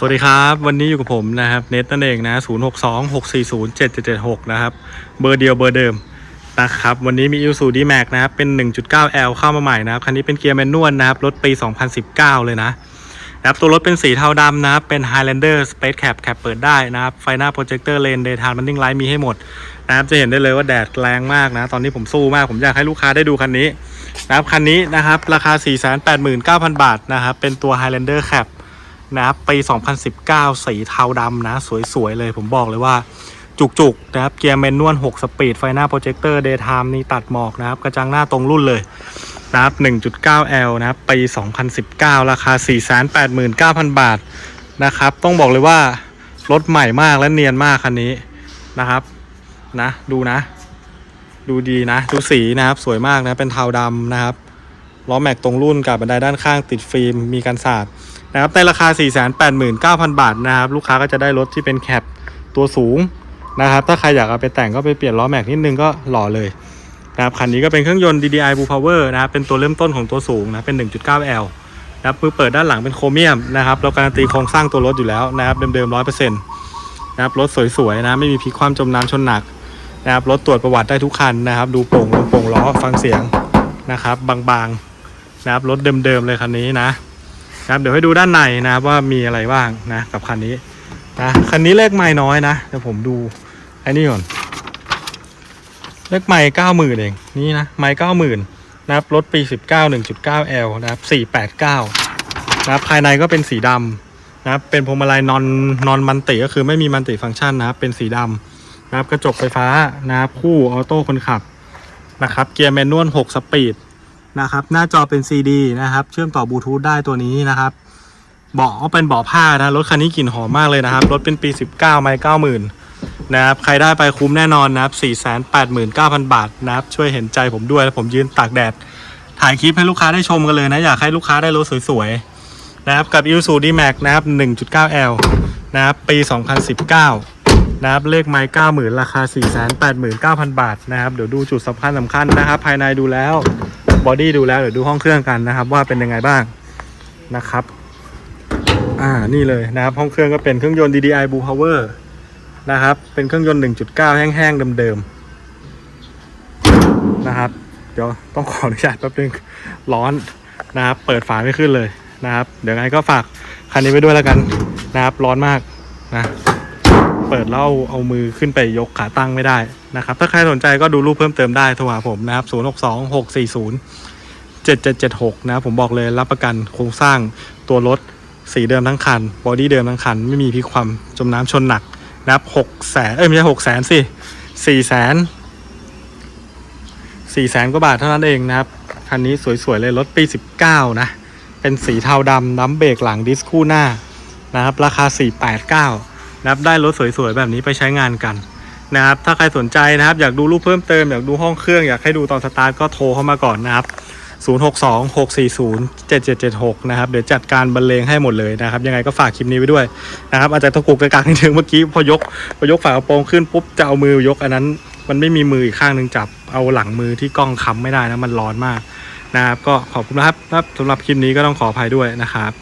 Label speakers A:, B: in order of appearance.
A: สวัสดีครับ วันนี้อยู่กับผมนะครับเน็ตนั่นเองนะ 0 6 2 6 4 0 7 7 7 6 นะครับ เบอร์เดียวเบอร์เดิมนะครับ วันนี้มี i s u d m a x นะครับ เป็น 1.9L เข้ามาใหม่นะครับ คันนี้เป็นเกียร์แมนนวลนะครับ รถปี 2019 เลยนะนะครับตัวรถเป็นสีเทาดำนะครับ เป็น Highlander Space Cap แคปเปิดได้นะครับ ไฟหน้าโปรเจคเตอร์เลน Daytime Running Light มีให้หมดนะครับ จะเห็นได้เลยว่าแดดแรงมากนะ ตอนนี้ผมสู้มาก ผมอยากให้ลูกค้าได้ดูคันนี้นะครับ คันนี้นะครับ ราคา 489,000 บาทนะครับ เป็นตัว Highlander Cap นะครับปี 2019 สีเทาดำนะ สวย ๆ เลยผมบอกเลยว่าจุก ๆ นะครับ เกียร์แมนนวล 6 สปีด ไฟหน้าโปรเจคเตอร์เดย์ไทม์นี่ตัดหมอกนะครับ กระจังหน้าตรงรุ่นเลยนะครับ 1.9L นะครับปี 2019 ราคา 489,000 บาทนะครับ ต้องบอกเลยว่า รถใหม่มากและเนียนมากคันนี้นะครับนะดูนะ ดูดีนะ ดูสีนะครับ สวยมากนะเป็นเทาดำนะครับล้อแม็กตรงรุ่นกับบันไดด้านข้างติดฟิล์มมีกันสาด นะครับในราคา 489,000 บาทนะครับ ลูกค้าก็จะได้รถที่เป็นแคปตัวสูงนะครับ ถ้าใครอยากเอาไปแต่งก็ไปเปลี่ยนล้อแม็กนิดนึงก็หล่อเลยนะครับคันนี้ก็เป็นเครื่องยนต์ DDI Blue Power นะครับเป็นตัวเริ่มต้นของตัวสูงนะเป็น 1.9L นะครับมือเปิดด้านหลังเป็นโครเมียมนะครับเราการันตีโครงสร้างตัวรถอยู่แล้วนะครับเดิมๆ100%นะครับรถสวยๆนะไม่มีพิกคว่ำจมน้ำชนหนักนะครับรถตรวจประวัติได้ทุกคันนะครับ ดูโป่งลมโป่งล้อฟังเสียงนะครับบางๆนะครับรถเดิมๆเลยคันนี้นะ นะครับเดี๋ยวให้ดูด้านในนะครับว่ามีอะไรบ้างนะกับคันนี้นะคันนี้เลขไม่น้อยนะเดี๋ยวผมดูไอ้นี่ก่อนเลขไม่เก้าหมื่นเองนี่นะไม่เก้าหมื่นนะครับรถปีสิบเก้าหนึ่งจุดเก้า L นะครับสี่แปดเก้านะครับภายในก็เป็นสีดำนะครับเป็นพวงมาลัยนอนนอนมันติก็คือไม่มีมันติฟังก์ชันนะครับเป็นสีดำนะครับกระจกไฟฟ้านะครับคู่ออโต้คนขับนะครับเกียร์แมนนวล6สปีด นะครับ หน้าจอเป็น CD นะครับ เชื่อมต่อบลูทูธได้ตัวนี้นะครับเบาะก็เป็นเบาะผ้านะรถคันนี้กลิ่นหอมมากเลยนะครับ รถเป็นปี 19 ไม่90,000นะครับใครได้ไปคุ้มแน่นอนนะครับ 489,000 บาทนะครับ ช่วยเห็นใจผมด้วยแล้วผมยืนตากแดด ถ่ายคลิปให้ลูกค้าได้ชมกันเลยนะ อยากให้ลูกค้าได้รถสวยๆนะครับกับ i s u d m a x นะครับ 1.9L นะครับปี 2019 นะครับเลขไม้90,000 ราคา 489,000 บาทนะครับ เดี๋ยวดูจุดสำคัญสำคัญนะครับ ภายในดูแล้ว บอดี้ดูแล้วเดี๋ยวดูห้องเครื่องกันนะครับ ว่าเป็นยังไงบ้างนะครับ อ่านี่เลยนะครับ ห้องเครื่องก็เป็นเครื่องยนต์ DDI Blue Power นะครับ เป็นเครื่องยนต์ 1.9 แห้งๆเดิมๆนะครับ เดี๋ยวต้องขออนุญาตแป๊บนึงร้อนนะครับ เปิดฝาไม่ขึ้นเลยนะครับ เดี๋ยวไงก็ฝากคันนี้ไว้ด้วยแล้วกันนะครับ ร้อนมากนะ เปิดแล้วเอาเอามือขึ้นไปยกขาตั้งไม่ได้นะครับ ถ้าใครสนใจก็ดูรูปเพิ่มเติมได้โทรหาผมนะครับ 0 6 2 6 4 0 7 7 7 6 นะผมบอกเลยรับประกันโครงสร้างตัวรถสีเดิมทั้งคันบอดี้เดิมทั้งคัน ไม่มีพิความจมน้ำชนหนักนะครับ6แสนเอ้ยไม่ใช่6แสนสิ4แสน4แสนกว่าบาทเท่านั้นเองนะครับ คันนี้สวยๆ เลยรถปี 19 นะ เป็นสีเทาดำน้ำเบรกหลังดิสคู่หน้านะครับ ราคา 489 นะครับได้รถสวยๆแบบนี้ไปใช้งานกันนะครับถ้าใครสนใจนะครับ อยากดูรูปเพิ่มเติมอยากดูห้องเครื่องอยากให้ดูตอนสตาร์ทก็โทรเข้ามาก่อนนะครับ 0626407776 นะครับ เดี๋ยวจัดการบรรเลงให้หมดเลยนะครับ ยังไงก็ฝากคลิปนี้ไว้ด้วยนะครับอาจจะตะกุกตะกักนิดนึงเมื่อกี้พอยกพอยกฝากระโปรงขึ้นปุ๊บจะเอามือยกอันนั้น มันไม่มีมืออีกข้างหนึ่งจับเอาหลังมือที่กล้องค้ำไม่ได้นะมันร้อนมากนะครับก็ขอบคุณนะครับสำหรับคลิปนี้ก็ต้องขออภัยด้วยนะครับ